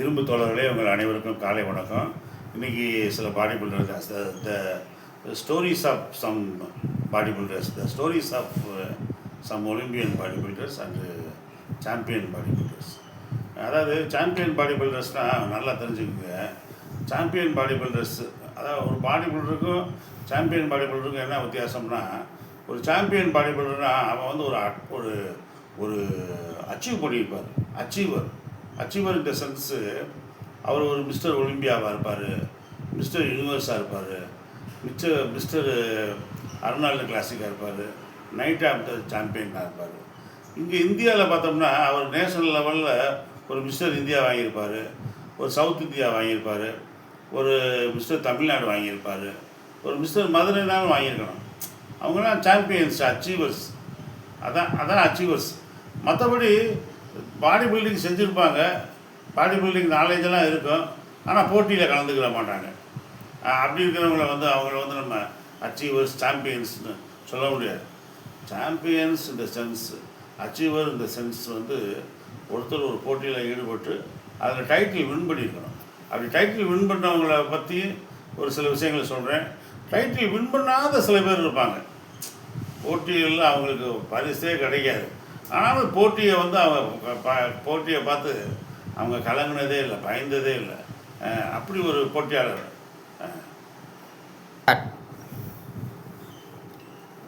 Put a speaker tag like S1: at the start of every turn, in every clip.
S1: இரும்பு தோழர்களே உங்கள் அனைவருக்கும் காலை வணக்கம். இன்றைக்கி சில body builders the stories of some body builders the stories of some Olympian body builders and champion body builders அதாவது சாம்பியன் பாடி பில்டர்ஸ்னால் நல்லா தெரிஞ்சுக்கோங்க. சாம்பியன் பாடி பில்டர்ஸ் அதாவது ஒரு பாடி பில்டருக்கும் சாம்பியன் பாடி பில்டருக்கும் என்ன வித்தியாசம்னா ஒரு சாம்பியன் பாடி பில்டர்னால் அவன் வந்து ஒரு ஒரு ஒரு அச்சீவ் பண்ணியிருப்பார். அச்சீவர் அச்சீவர் இந்த சென்ஸு அவர் ஒரு மிஸ்டர் ஒலிம்பியாவாக இருப்பார் மிஸ்டர் யூனிவர்ஸாக இருப்பார் மிஸ்டர் மிஸ்டர் அருணாள் கிளாசிக்காக இருப்பார் நைட் ஆஃப் த சாம்பியனாக இருப்பார். இங்கே இந்தியாவில் பார்த்தோம்னா அவர் நேஷனல் லெவலில் ஒரு மிஸ்டர் இந்தியா வாங்கியிருப்பார் ஒரு சவுத் இந்தியா வாங்கியிருப்பார் ஒரு மிஸ்டர் தமிழ்நாடு வாங்கியிருப்பார் ஒரு மிஸ்டர் மதுரைனாலும் வாங்கியிருக்கணும் அவங்களாம் சாம்பியன்ஸ் அச்சீவர்ஸ் அதான் அதான் அச்சீவர்ஸ் மற்றபடி பாடி பில்டிங் செஞ்சுருப்பாங்க. பாடி பில்டிங் நாலேஜெல்லாம் இருக்கும். ஆனால் போட்டியில் கலந்துக்கிற மாட்டாங்க. அப்படி இருக்கிறவங்கள வந்து அவங்கள வந்து நம்ம அச்சீவர்ஸ் சாம்பியன்ஸ்னு சொல்ல முடியாது. சாம்பியன்ஸ் இந்த சென்ஸ் அச்சீவர் இந்த சென்ஸ் வந்து ஒருத்தர் ஒரு போட்டியில் ஈடுபட்டு அதில் டைட்டில் வின் பண்ணியிருக்கணும் அப்படி டைட்டில் வின் பண்ணவங்கள பற்றி ஒரு சில விஷயங்களை சொல்கிறேன் டைட்டில் வின் பண்ணாத சில பேர் இருப்பாங்க. போட்டியில் அவங்களுக்கு பரிசே கிடைக்காது. ஆனாலும் போட்டியை வந்து அவங்க போட்டியை பார்த்து அவங்க கலங்கினதே இல்லை பயந்ததே இல்லை. அப்படி ஒரு போட்டியாளர்.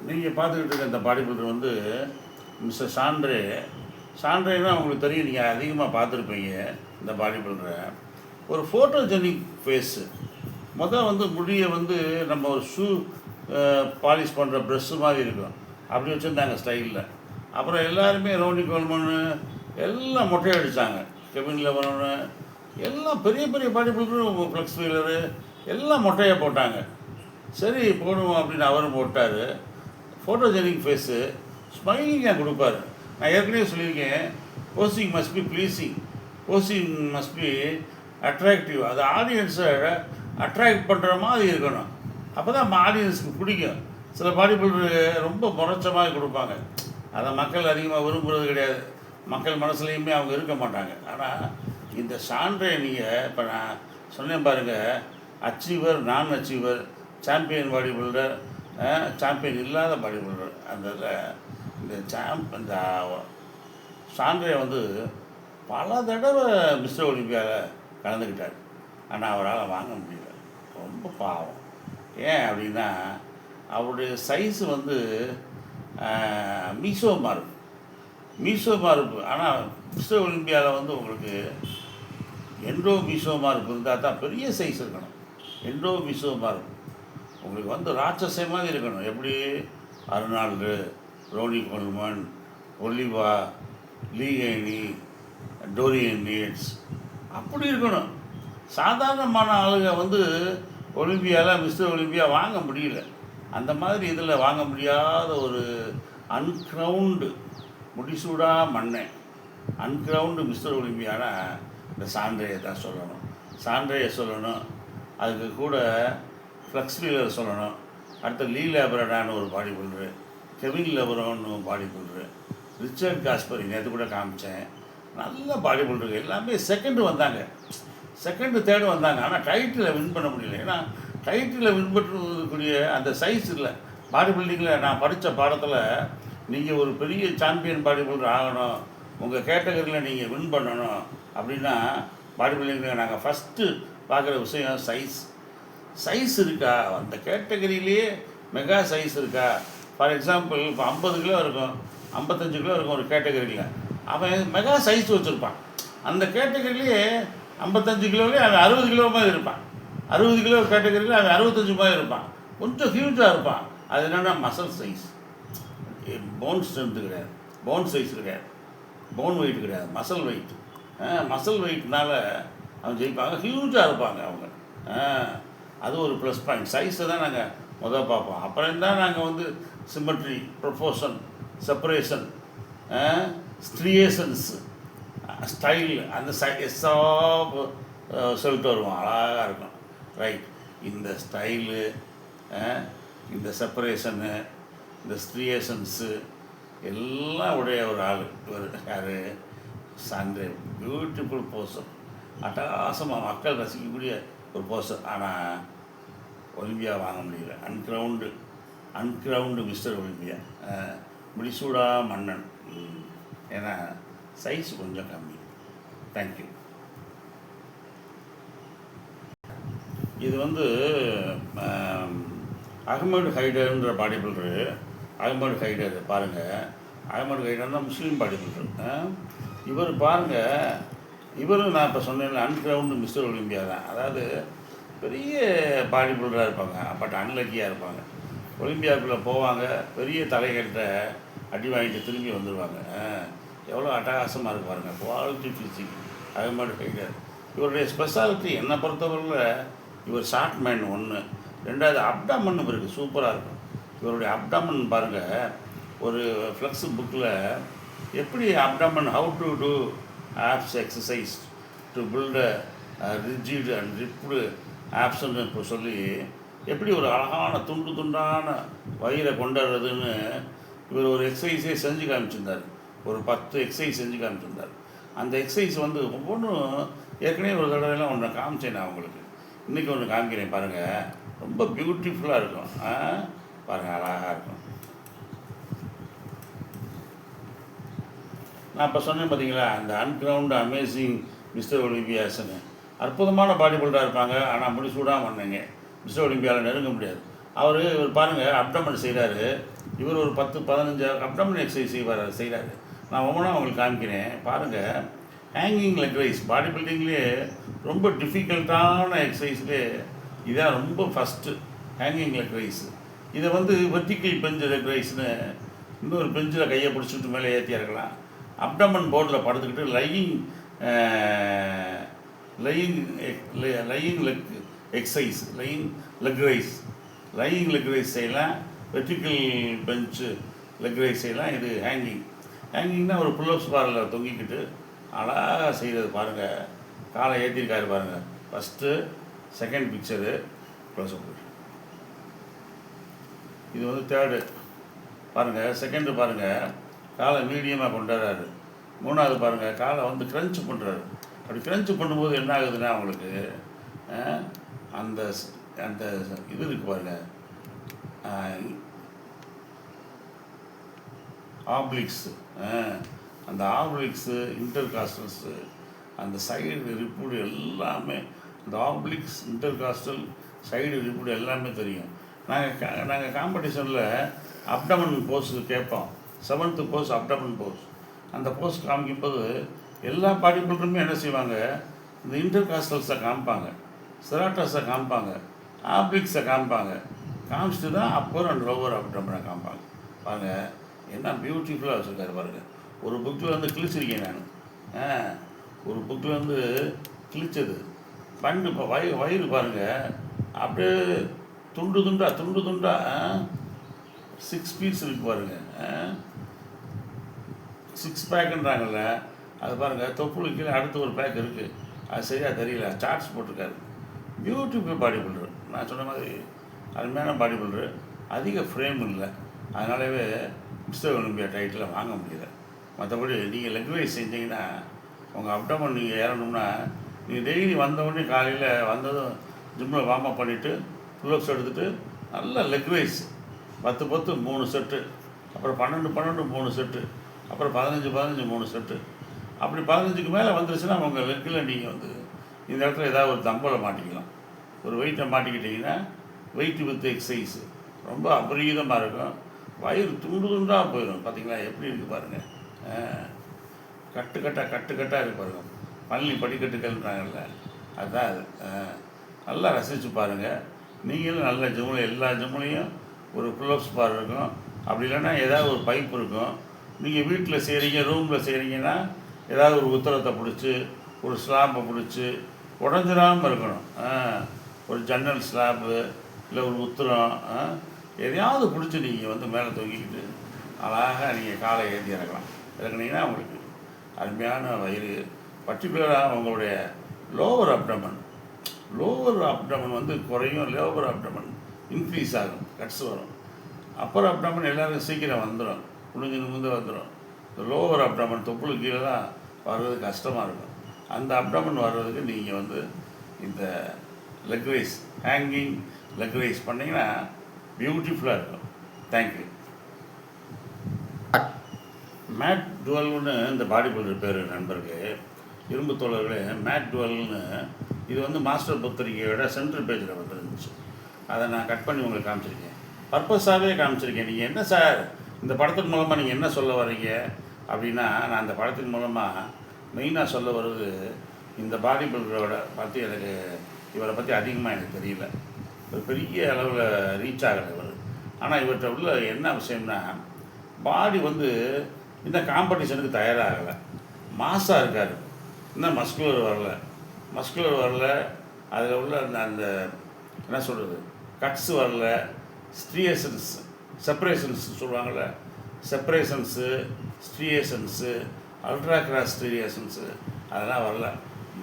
S1: நீங்கள் பார்த்துக்கிட்டு இருக்க இந்த பாடி பில்டர் வந்து மிஸ்டர் சாண்ட்ரே சாண்ட்ரேனா உங்களுக்கு தெரியும் நீங்கள் அதிகமாக பார்த்துருப்பீங்க இந்த பாடி பில்டரை ஒரு ஃபோட்டோஜெனிக் ஃபேஸு மொதல் வந்து முடியை வந்து நம்ம ஒரு ஷூ பாலிஷ் பண்ணுற ப்ரெஷ்ஷு மாதிரி இருக்கும். அப்படி வச்சுருந்தாங்க ஸ்டைலில் அப்புறம் எல்லாருமே ரோனி கோல்மனு எல்லாம் மொட்டை அடித்தாங்க கெவின் லெவனு எல்லாம் பெரிய பெரிய பாடி ஃப்ளெக்ஸ் வீலரு எல்லாம் மொட்டையை போட்டாங்க. சரி போடுவோம் அப்படின்னு அவரும் போட்டார். ஃபோட்டோஜெனிக் ஃபேஸு ஸ்மைலிங்காக கொடுப்பாரு. நான் ஏற்கனவே சொல்லியிருக்கேன் posting must be pleasing posting must be attractive அது ஆடியன்ஸை அட்ராக்ட் பண்ணுற மாதிரி இருக்கணும். அப்போ தான் ஆடியன்ஸுக்கு பிடிக்கும். சில பாடி பில்டர் ரொம்ப முறைச்ச மாதிரி கொடுப்பாங்க. அதை மக்கள் அதிகமாக விரும்புகிறது கிடையாது. மக்கள் மனசுலையுமே அவங்க இருக்க மாட்டாங்க. ஆனால் இந்த சான்றை நீங்கள் இப்போ நான் சொன்னேன் பாருங்கள் அச்சீவர் நான் achiever champion body builder champion இல்லாத பாடி பில்டர் அந்த இதில் இந்த சாம்ப் இந்த சான்றையை வந்து பல தடவை மிஸ்டர் ஒலிம்பியாவில் கலந்துக்கிட்டார். ஆனால் அவரால் வாங்க முடியல. ரொம்ப பாவம். ஏன் அப்படின்னா அவருடைய சைஸ் வந்து மீசோ மார்பு. மீசோ மார்பு. ஆனால் மிஸ்டர் ஒலிம்பியாவில் வந்து உங்களுக்கு என்ரோ மீசோ மார்பு இருந்தால் தான் பெரிய சைஸ் இருக்கணும். என்ரோ மீசோ மார்பு. உங்களுக்கு வந்து ராட்சசை மாதிரி இருக்கணும். எப்படி? Arnold Ronnie Coleman Oliva Lee Haney Dorian needs. அப்படி இருக்கணும். சாதாரணமான ஆளுங்க வந்து ஒலிம்பியாவில் மிஸ்டர் ஒலிம்பியா வாங்க முடியல. அந்த மாதிரி இதில் வாங்க முடியாத ஒரு அன்கிரவுண்டு முடிசூடா மண்ணை. அன்கிரவுண்டு மிஸ்டர் ஒலிம்பியானா இந்த சான்றையை தான் சொல்லணும். சான்றையை சொல்லணும். அதுக்கு கூட ஃப்ளக்ஸ் வீலர் சொல்லணும். அடுத்து லீ லேபரடான்னு ஒரு பாடி பில்டரு கெவின் லெபரோன்னு பாடி பில்டரு ரிச்சர்ட் காஸ்பரி நேற்று கூட காமிச்சேன். நல்ல பாடி பில்டருக்கு எல்லாமே செகண்டு வந்தாங்க. செகண்டு தேர்டு வந்தாங்க. ஆனால் டைட்டில் வின் பண்ண முடியல. ஏன்னா டைட்டில் வின் அந்த சைஸ் இல்லை. பாடி பில்டிங்கில் நான் படித்த பாடத்தில் நீங்கள் ஒரு பெரிய சாம்பியன் பாடி பில்டர் ஆகணும் உங்கள் கேட்டகரியில் நீங்கள் வின் பண்ணணும் அப்படின்னா பாடி பில்டிங்கில் நாங்கள் ஃபஸ்ட்டு பார்க்குற விஷயம் சைஸ் சைஸ் இருக்கா? அந்த கேட்டகரியிலேயே மெகா சைஸ் இருக்கா? ஃபார் எக்ஸாம்பிள் இப்போ ஐம்பது கிலோ இருக்கும் ஐம்பத்தஞ்சு கிலோ இருக்கும் ஒரு கேட்டகரியில் அவன் மெகா சைஸ் வச்சுருப்பான். அந்த கேட்டகரியிலேயே ஐம்பத்தஞ்சு கிலோலேயே அவன் அறுபது கிலோ மாதிரி இருப்பான். அறுபது கிலோ கேட்டகரியில் அவன் அறுபத்தஞ்சு மாதிரி இருப்பான். கொஞ்சம் ஹியூஜாக இருப்பான். அது என்னென்னா மசல் சைஸ் போன் ஸ்ட்ரென்த்து கிடையாது. போன் சைஸ் கிடையாது. போன் வெயிட் கிடையாது. மசல் வெயிட் மசல் வெயிட்னால அவன் ஜெயிப்பாங்க. ஹியூஜாக இருப்பாங்க அவங்க. அது ஒரு ப்ளஸ் பாயிண்ட் சைஸை தான் நாங்கள் முதல் பார்ப்போம். அப்புறம் தான் நாங்கள் வந்து symmetry proportion separation striations style அந்த சை எஸ்ஸாக சொல்லிட்டு வருவோம். அழகாக இருக்கும். ரைட் இந்த ஸ்டைலு இந்த செப்பரேஷனு இந்த ஸ்ட்ரியேஷன்ஸு எல்லாம் உடைய ஒரு ஆள். இவர் யார்? சான்றே பியூட்டிஃபுல் போஸ்டர் அட்டகாசமாக மக்கள் ரசிக்கக்கூடிய ஒரு போஸ்டர் ஆனால் ஒலிம்பியா வாங்க முடியல. Uncrowned uncrowned mister Olympia. முடிசூடா மன்னன். ஏன்னா சைஸ் கொஞ்சம் கம்மி. தேங்க்யூ இது வந்து அகமது ஹைடர்ன்ற பாடி பில்டரு அகமது ஹைடர் பாருங்கள் அகமது ஹைடர் தான் முஸ்லீம் பாடி பில்டர் இவர் பாருங்கள் இவரும் நான் இப்போ சொன்னேன் அன்கிரவுண்டு மிஸ்டர் ஒலிம்பியா தான். அதாவது பெரிய பாடி பில்டராக இருப்பாங்க பட் அன்லக்கியாக இருப்பாங்க. ஒலிம்பியாவுக்குள்ளே போவாங்க பெரிய தலைகட்ட அடி வாங்கிட்டு திரும்பி வந்துடுவாங்க எவ்வளோ அட்டகாசமாக இருக்கு பாருங்கள் குவாலிட்டி ஃபிசிக் அகமது ஹைடர். இவருடைய ஸ்பெஷாலிட்டி என்னை பொறுத்தவரையில் இவர் ஷார்ட் மேன் ஒன்று ரெண்டாவது அப்டாமன் இவருக்கு சூப்பராக இருக்கும். இவருடைய அப்டாமன் பாருங்கள் ஒரு ஃப்ளக்ஸ் புக்கில் எப்படி abdomen how to do abs exercise to build rigid and ripped ஆப்ஸ்ன்னு இப்போ சொல்லி எப்படி ஒரு அழகான துண்டு துண்டான வயிறை கொண்டாடுறதுன்னு இவர் ஒரு எக்ஸசைஸே செஞ்சு காமிச்சிருந்தார். ஒரு பத்து எக்ஸசைஸ் செஞ்சு காமிச்சிருந்தார். அந்த எக்ஸசைஸ் வந்து ஒவ்வொன்றும் ஏற்கனவே ஒரு தடவைலாம் ஒன்று காமிச்சேன் நான் இன்றைக்கி ஒன்று காமிக்கிறேன் பாருங்கள் ரொம்ப பியூட்டிஃபுல்லாக இருக்கும். ஆ? பாருங்கள் அழகாக இருக்கும். நான் இப்போ சொன்னேன் பார்த்தீங்களா அந்த அன்கிரவுண்ட் அமேசிங் மிஸ்டர் ஒலிம்பியாஸ்னு அற்புதமான பாடி பில்டராக இருப்பாங்க ஆனால் முடிசூடாக வந்தீங்க. மிஸ்டர் ஒலிம்பியாவில் நெருங்க முடியாது. அவர் இவர் பாருங்கள் அப்டமன் செய்கிறாரு இவர் ஒரு பத்து பதினஞ்சு அப்டமன் எக்ஸசைஸ் செய்வார் செய்கிறாரு நான் ஒவ்வொன்றா உங்களுக்கு காமிக்கிறேன். பாருங்கள் ஹேங்கிங் லெக் ரைஸ் பாடி பில்டிங்லேயே ரொம்ப டிஃபிகல்ட்டான எக்ஸசைஸ்லேயே இதான் ரொம்ப ஃபஸ்ட்டு ஹேங்கிங் லெக் ரைஸ் இதை வந்து வெர்டிக்கல் பெஞ்ச் லெக் ரைஸ்னு இன்னொரு பெஞ்சில் கையை பிடிச்சிட்டு மேலே ஏற்றி இறக்கலாம். அப்டமன் போர்டில் படுத்துக்கிட்டு lying lying lying leg exercise lying leg raise lying leg raise செய்யலாம் வெர்டிக்கல் பெஞ்சு லெக் ரைஸ் செய்யலாம் இது ஹேங்கிங் ஹேங்கிங்னால் ஒரு புல்லப்ஸ் பாரில் தொங்கிக்கிட்டு அழகாக செய்கிறது பாருங்கள் காலை ஏற்றிருக்காரு பாருங்கள் ஃபஸ்ட்டு செகண்ட் பிக்சரு க்ளோஸ் இது வந்து தேர்டு பாருங்கள் செகண்டு பாருங்கள் காலை மீடியமாக கொண்டாடுறாரு மூணாவது பாருங்கள் காலை வந்து க்ரன்ச் பண்ணுறாரு அப்படி க்ரன்ச் பண்ணும்போது என்ன ஆகுதுன்னா அவங்களுக்கு அந்த அந்த இது இருக்கு பாருங்கள் ஆப்ளிக்ஸு அந்த ஆப்ளிக்ஸு இன்டர்காஸ்டல்ஸு அந்த சைடு ரிப்பூடு எல்லாமே இந்த ஆப்ளிக்ஸ் இன்டர்காஸ்டல் சைடு ரிப்பூடு எல்லாமே தெரியும். நாங்கள் நாங்கள் காம்படிஷனில் அப்டமன் போஸ் கேட்போம். Seventh pose abdomen pose. அந்த போஸ் காமிக்கும்போது எல்லா பாடி பில்டருமே என்ன செய்வாங்க? இந்த இன்டர்காஸ்டல்ஸை காமிப்பாங்க. செராட்டஸை காமிப்பாங்க. ஆப்ளிக்ஸை காமிப்பாங்க. காமிச்சிட்டு தான் அப்பர் அண்ட் லோவர் அப்டமனை காமிப்பாங்க. பாருங்கள் என்ன பியூட்டிஃபுல்லாக வச்சுருக்காரு பாருங்கள் ஒரு புக்கில் வந்து கிழிச்சிருக்கேன் நான். ஆ ஒரு புக்கில் வந்து கிழிச்சது. பண்டு இப்போ வயிறு வயிறு பாருங்கள் அப்படியே துண்டு துண்டா துண்டு துண்டா சிக்ஸ் பீஸ் இருக்கு பாருங்கள் சிக்ஸ் பேக்குன்றாங்கல்ல அது பாருங்கள் தொப்புளு கீழே அடுத்து ஒரு பேக் இருக்குது அது சரியாக தெரியல சார்ட்ஸ் போட்டிருக்காரு. பியூட்டிஃபுல் பாடி பில்டர் நான் சொன்ன மாதிரி அருமையான பாடி பில்டர் அதிக ஃப்ரேம் இல்லை. அதனாலவே மிஸ்டர் ஒலிம்பியா டைட்டில் வாங்க முடியல. மற்றபடி நீங்கள் லெக் ரைஸ் செஞ்சீங்கன்னா உங்கள் அப்டமன் நீங்கள் ஏறணும்னா நீங்கள் டெய்லி வந்தவுடனே காலையில் வந்ததும் ஜிம்மில் வார்ம் அப் பண்ணிவிட்டு புல்லப்ஸ் எடுத்துகிட்டு நல்ல லெக் ரைஸ் பத்து பத்து மூணு செட்டு அப்புறம் பன்னெண்டு பன்னெண்டு மூணு செட்டு அப்புறம் பதினஞ்சு பதினஞ்சு மூணு செட்டு அப்படி பதினஞ்சுக்கு மேலே வந்துருச்சுன்னா உங்கள் லெக்கில் நீங்கள் வந்து இந்த இடத்துல ஏதாவது ஒரு தம்பலை மாட்டிக்கலாம். ஒரு வெயிட்டை மாட்டிக்கிட்டிங்கன்னா வெயிட் வித் எக்ஸசைஸு ரொம்ப அபரீதமாக இருக்கும். வயிறு துண்டு துண்டாக போயிடும் பார்த்தீங்களா எப்படி இருக்குது பாருங்கள் கட்டுக்கட்டாக கட்டுக்கட்டாக இருக்கு பாருங்கள் பழனி படிக்கட்டுக்கள்ன்றாங்கல்ல அதுதான் அது. நல்லா ரசித்து பாருங்கள் நீங்களும் நல்ல ஜிம்மில் எல்லா ஜிம்முலையும் ஒரு புல்லப்ஸ் பார் இருக்கும். அப்படி இல்லைன்னா ஏதாவது ஒரு பைப் இருக்கும். நீங்கள் வீட்டில் செய்கிறீங்க ரூமில் செய்கிறீங்கன்னா ஏதாவது ஒரு உத்தரத்தை பிடிச்சி ஒரு ஸ்லாப்பை பிடிச்சி உடஞ்சிடாமல் இருக்கணும். ஆ. ஒரு ஜன்னல் ஸ்லாப்பு இல்லை ஒரு உத்தரம் ஆ. எதையாவது பிடிச்சி நீங்கள் வந்து மேலே தூக்கிக்கிட்டு அழகாக நீங்கள் காலை ஏற்றி இறக்கலாம். இறங்குனீங்கன்னா உங்களுக்கு அருமையான வயிறு. பர்டிகுலராக உங்களுடைய லோவர் அப்டமன் லோவர் அப்டமன் வந்து குறையும் லோவர் அப்டமன் இன்க்ரீஸ் ஆகும். கட்ஸ் வரும். அப்பர் அப்டமன் எல்லோரும் சீக்கிரம் வந்துடும் குனிஞ்சு நிமிந்து வந்துடும் இந்த லோவர் அப்டமன் தொப்புளு கீழே தான் வர்றது கஷ்டமாக இருக்கும். அந்த அப்டமன் வர்றதுக்கு நீங்கள் வந்து இந்த leg raise hanging leg raise பண்ணிங்கன்னா பியூட்டிஃபுல்லாக இருக்கும். தேங்க்யூ மேட் டுவெல்னு இந்த பாடி பில்டர் பேர் நண்பருக்கு இரும்பு தோழர்களே மேட் டுவெல்னு இது வந்து மாஸ்டர் பத்திரிகையோட சென்ட்ரல் பேஜில் வந்துருந்துச்சு. அதை நான் கட் பண்ணி உங்களுக்கு காமிச்சிருக்கேன். பர்பஸாகவே காமிச்சிருக்கேன். நீங்கள் என்ன சார் இந்த படத்தின் மூலமாக நீங்கள் என்ன சொல்ல வர்றீங்க? அப்படின்னா நான் அந்த படத்தின் மூலமாக மெயினாக சொல்ல வருது இந்த பாடி பில்டரோட பற்றி எனக்கு இவரை பற்றி அதிகமாக எனக்கு தெரியல. ஒரு பெரிய அளவில் ரீச் ஆகலை இவர். ஆனால் இவர்கிட்ட உள்ள என்ன விஷயம்னா பாடி வந்து இந்த காம்படிஷனுக்கு தயாராகலை. மாசாக இருக்கார். இன்னும் மஸ்குலர் வரல. மஸ்குலர் வரல. அதில் உள்ள அந்த அந்த என்ன சொல்கிறது கட்ஸ் வரல. ஸ்ட்ரியேஷன்ஸ் செப்பரேஷன்ஸ் சொல்லுவாங்கள்ல செப்பரேஷன்ஸு ஸ்ட்ரியேஷன்ஸு அல்ட்ரா கிராஸ் ஸ்ட்ரியேஷன்ஸு அதெல்லாம் வரல.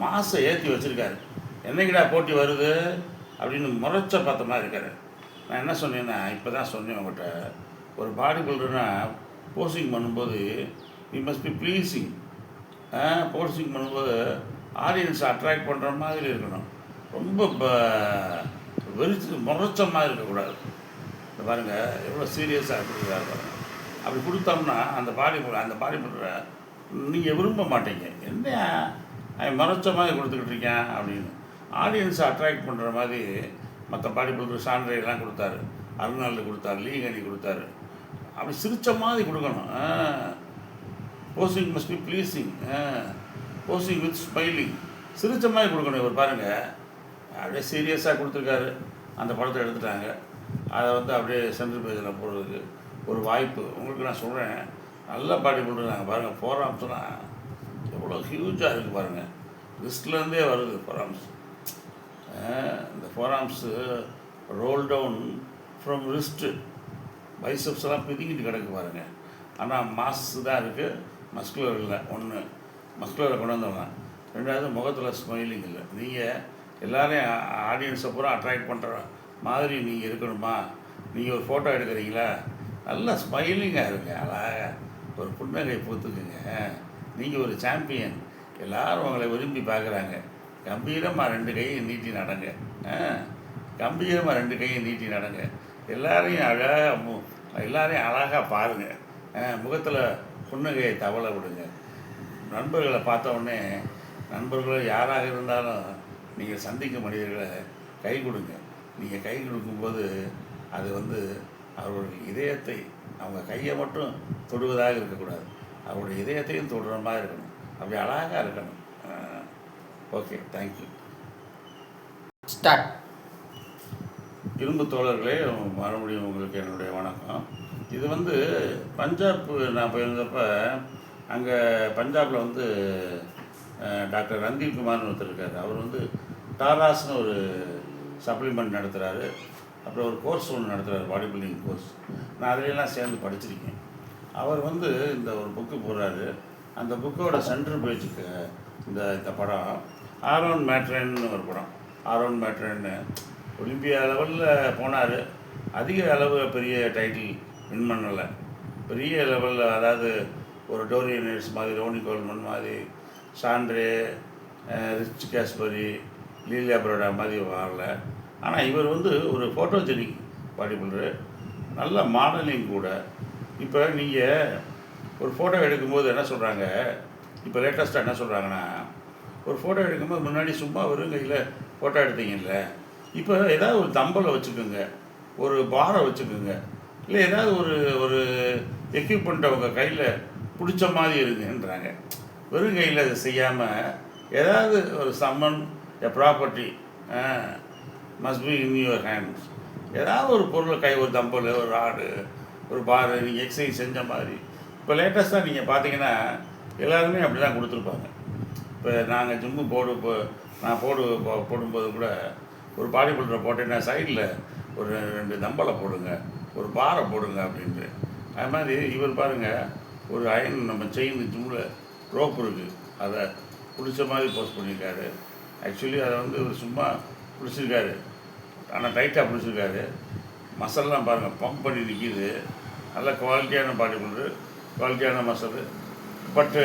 S1: மாசை ஏற்றி வச்சுருக்காரு. என்னைக்குடா போட்டி வருது? அப்படின்னு முறைச்ச பார்த்த மாதிரி இருக்காரு. நான் என்ன சொன்னேன்னா இப்போ தான் சொன்னேன் உங்கள்கிட்ட ஒரு பாடி பில்டர்னால் போஸ்டிங் பண்ணும்போது we must be pleasing posting பண்ணும்போது ஆடியன்ஸை அட்ராக்ட் பண்ணுற மாதிரி இருக்கணும். ரொம்ப வெறிச்சு முறைச்ச மாதிரி இருக்கக்கூடாது. இந்த பாருங்கள் எவ்வளோ சீரியஸாக கொடுக்குறாரு பாருங்கள் அப்படி கொடுத்தோம்னா அந்த பாடி அந்த பாடி பண்ணுற நீங்கள் விரும்ப மாட்டீங்க. என்ன அவன் மறைச்ச மாதிரி கொடுத்துக்கிட்டு இருக்கேன் அப்படின்னு. ஆடியன்ஸை அட்ராக்ட் பண்ணுற மாதிரி மற்ற பாடி பண்ணுற சான்றை எல்லாம் கொடுத்தாரு. அருணாள் கொடுத்தாரு லீகனி கொடுத்தாரு. அப்படி சிரித்த மாதிரி கொடுக்கணும். Posing must be pleasing posing with smiling சிரிச்ச மாதிரி கொடுக்கணும் இவர் பாருங்கள் அப்படியே சீரியஸாக கொடுத்துருக்காரு. அந்த படத்தை எடுத்துட்டாங்க. அதை வந்து அப்படியே சென்ட்ரல் பேஜில் போடுறதுக்கு ஒரு வாய்ப்பு. உங்களுக்கு நான் சொல்கிறேன் நல்ல பாடி போட்டுருக்காங்க. பாருங்கள் ஃபோராம்ஸ்னா எவ்வளோ ஹியூஜாக இருக்குது பாருங்கள் ரிஸ்ட்லேருந்தே வருது ஃபோராம்ஸ் இந்த forearms roll down from wrist biceps எல்லாம் பிதுங்கிட்டு கிடக்கு பாருங்கள் ஆனால் மாஸ் தான் இருக்குது மஸ்குலர் இல்லை. ஒன்று மஸ்குலரை கொண்டு வந்துடலாம் ரெண்டாவது முகத்தில் ஸ்மைலிங் இல்லை. நீங்கள் எல்லோரையும் ஆடியன்ஸை பூரா அட்ராக்ட் பண்ணுற மாதிரி நீங்கள் இருக்கணுமா? நீங்கள் ஒரு ஃபோட்டோ எடுக்கிறீங்களா? நல்லா ஸ்மைலிங்காக இருங்க. அழகாக ஒரு புன்னகை பூத்துக்குங்க. நீங்கள் ஒரு சாம்பியன் எல்லோரும் உங்களை விரும்பி பார்க்குறாங்க. கம்பீரமாக ரெண்டு கையை நீட்டி நடங்க. ஆ. கம்பீரமாக ரெண்டு கையை நீட்டி நடங்க. எல்லாரையும் அழகாக மு எல்லாரையும் அழகாக பாருங்கள் முகத்தில் புன்னகையை தவள விடுங்க. நண்பர்களை பார்த்த உடனே நண்பர்கள் யாராக இருந்தாலும் நீங்கள் சந்திக்கும் மனிதர்களை கை கொடுங்க. நீங்கள் கை கொடுக்கும்போது அது வந்து அவர்களுடைய இதயத்தை அவங்க கையை மட்டும் தொடுவதாக இருக்கக்கூடாது. அவருடைய இதயத்தையும் தொடுற மாதிரி இருக்கணும். அப்படி அழகாக இருக்கணும். ஓகே தேங்க்யூ
S2: ஸ்டார்ட்
S1: இரும்பு தோழர்களே மறுபடியும் உங்களுக்கு என்னுடைய வணக்கம். இது வந்து பஞ்சாப் நான் போயிருந்தப்ப அங்கே பஞ்சாபில் வந்து டாக்டர் ரந்தீப் குமார்னு ஒருத்தர் இருக்கார். அவர் வந்து டாராஸ்னு ஒரு சப்ளிமெண்ட் நடத்துகிறாரு அப்புறம் ஒரு கோர்ஸ் ஒன்று நடத்துகிறார் பாடி பில்டிங் கோர்ஸ் நான் அதிலெல்லாம் சேர்ந்து படிச்சிருக்கேன். அவர் வந்து இந்த ஒரு புக்கு போடுறாரு. அந்த புக்கோட சென்டர் பேஜுக்கு இந்த இந்த படம் ஆரோன் மேட்ரன்னு ஒரு படம். ஆரோன் மேட்ரன்னு ஒலிம்பியா லெவலில் போனார். அதிக அளவு பெரிய டைட்டில் வின் பண்ணலை. பெரிய லெவலில் அதாவது ஒரு டோரியனர்ஸ் மாதிரி ரோனி கோல்மன் மாதிரி சாண்ட்ரே ரிச் கேஸ்பரி லீலியா பரோடா மாதிரி வரல. ஆனால் இவர் வந்து ஒரு ஃபோட்டோஜெனிக் பாடி பில்டர் நல்ல மாடலிங் கூட. இப்போ நீங்கள் ஒரு ஃபோட்டோ எடுக்கும்போது என்ன சொல்கிறாங்க இப்போ லேட்டஸ்ட்டாக என்ன சொல்கிறாங்கன்னா ஒரு ஃபோட்டோ எடுக்கும்போது முன்னாடி சும்மா வெறும் கையில் ஃபோட்டோ எடுத்தீங்கல்ல? இப்போ ஏதாவது ஒரு தம்பலை வச்சுக்கோங்க. ஒரு பாரை வச்சுக்கோங்க. இல்லை ஏதாவது ஒரு ஒரு எக்யூப்மெண்ட்டை உங்கள் கையில் பிடிச்ச மாதிரி இருக்குன்றாங்க. வெறும் கையில் அதை செய்யாமல் ஏதாவது ஒரு summon a property must be in your hands ஏதாவது ஒரு பொருள் கை ஒரு தம்பல் ஒரு ஆடு ஒரு பாரு நீங்கள் எக்ஸசைஸ் செஞ்ச மாதிரி. இப்போ லேட்டஸ்ட்டாக நீங்கள் பார்த்தீங்கன்னா எல்லாருமே அப்படி தான் கொடுத்துருப்பாங்க. இப்போ நாங்கள் ஜிம்மு போடு போ நான் போடு போடும்போது கூட ஒரு பாடி பில்டரை போட்டேன்னா சைடில் ஒரு ரெண்டு நம்பளை போடுங்க ஒரு பாறை போடுங்க அப்படின்ட்டு. அது மாதிரி இவர் பாருங்கள் ஒரு அயன் நம்ம செயின் ஜிம்மில் ரோப் இருக்குது அதை பிடிச்ச மாதிரி போஸ்ட் பண்ணியிருக்காரு ஆக்சுவலி அதை வந்து இவர் சும்மா பிடிச்சிருக்காரு. ஆனால் டைட்டாக பிடிச்சிருக்காரு. மசல்லாம் பாருங்கள் பம்ப் பண்ணி நிற்கிது நல்ல குவாலிட்டியான பாடி பில்டர் குவாலிட்டியான muscle but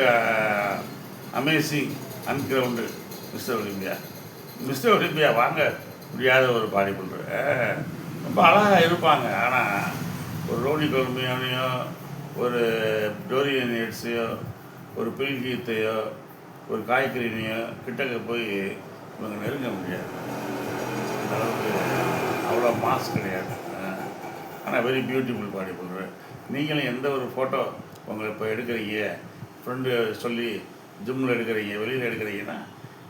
S1: amazing uncrowned mister Olympia mister Olympia வாங்க. முடியாத ஒரு பாடி பில்டர் ரொம்ப அழகாக இருப்பாங்க. ஆனால் ஒரு ரோனி கொல்மியானையோ ஒரு டோரியன் எட்ஸையோ ஒரு பில்கீத்தையோ ஒரு காய்கறினையோ கிட்டக்க போய் இவங்க நெருங்க முடியாது. அந்தளவுக்கு அவ்வளோ மாஸ் கிடையாது. ஆனால் வெரி பியூட்டிஃபுல் பாடி பில்டர் நீங்களும் எந்த ஒரு ஃபோட்டோ உங்களை இப்போ எடுக்கிறீங்க? ஃப்ரெண்டு சொல்லி ஜிம்மில் எடுக்கிறீங்க வெளியில் எடுக்கிறீங்கன்னா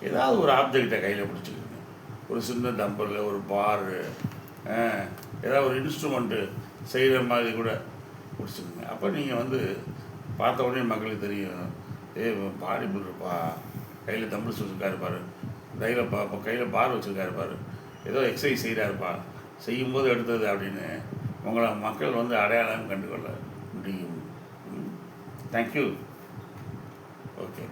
S1: ஏதாவது ஒரு ஆப்ஜெக்டை கையில் பிடிச்சிக்கணும் ஒரு சின்ன டம்பரில் ஒரு பாரு ஏதாவது ஒரு இன்ஸ்ட்ருமெண்ட்டு செய்கிற மாதிரி கூட பிடிச்சிருங்க. அப்போ நீங்கள் வந்து பார்த்த உடனே மக்களுக்கு தெரியும். ஏ பாடி பில்டர்ப்பா கையில் தம்பிள்ஸ் வச்சுருக்காரு பாரு. கையில் பா கையில் பார் வச்சுருக்காரு பாரு. ஏதோ எக்ஸசைஸ் செய்கிறாருப்பா செய்யும்போது எடுத்தது அப்படின்னு உங்களை மக்கள் வந்து அடையாளம் கண்டுகொள்ள முடியும். Thank you okay